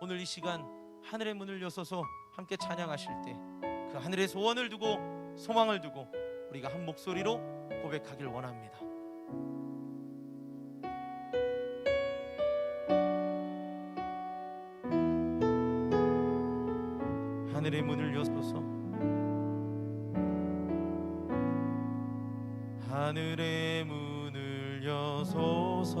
오늘 이 시간 하늘의 문을 여서서 함께 찬양하실 때 그 하늘의 소원을 두고 소망을 두고 우리가 한 목소리로 고백하길 원합니다. 하늘의 문을 여서서 하늘의 문을 여소서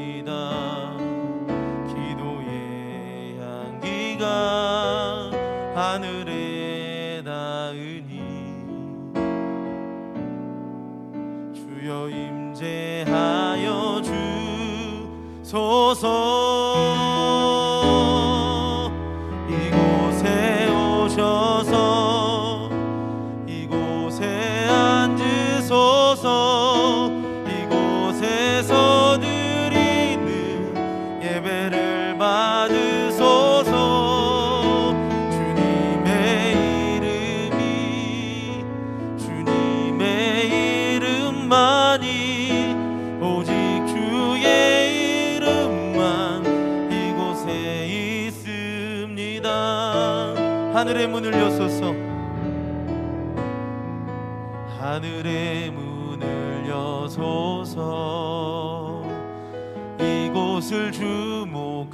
하늘에 닿으니 주여 임재하여 주소서 하늘의 문을 여소서. 하늘의 문을 여소서. 이곳을 주목하소서.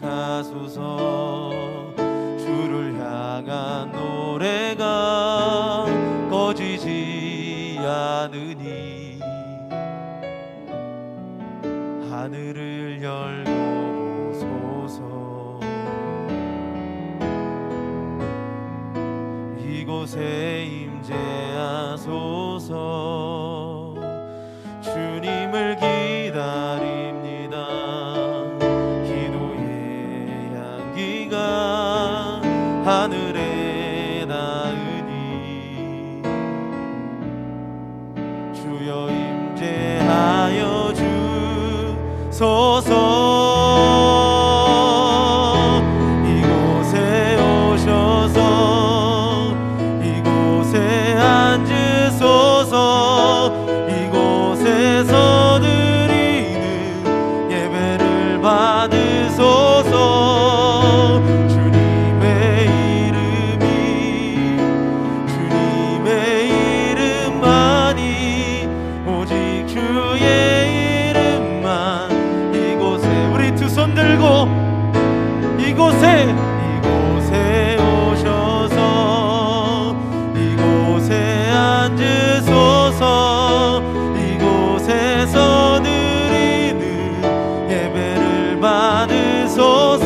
주를 향한 노래가 꺼지지 않으니 하늘을 열고 보소서. 이곳에 임재하소서. 주님을 기 앉으소서. 이곳에서 드리는 예배를 받으소서.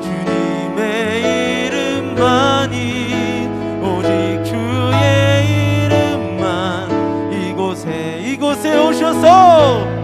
주님의 이름만 이곳에 오셔서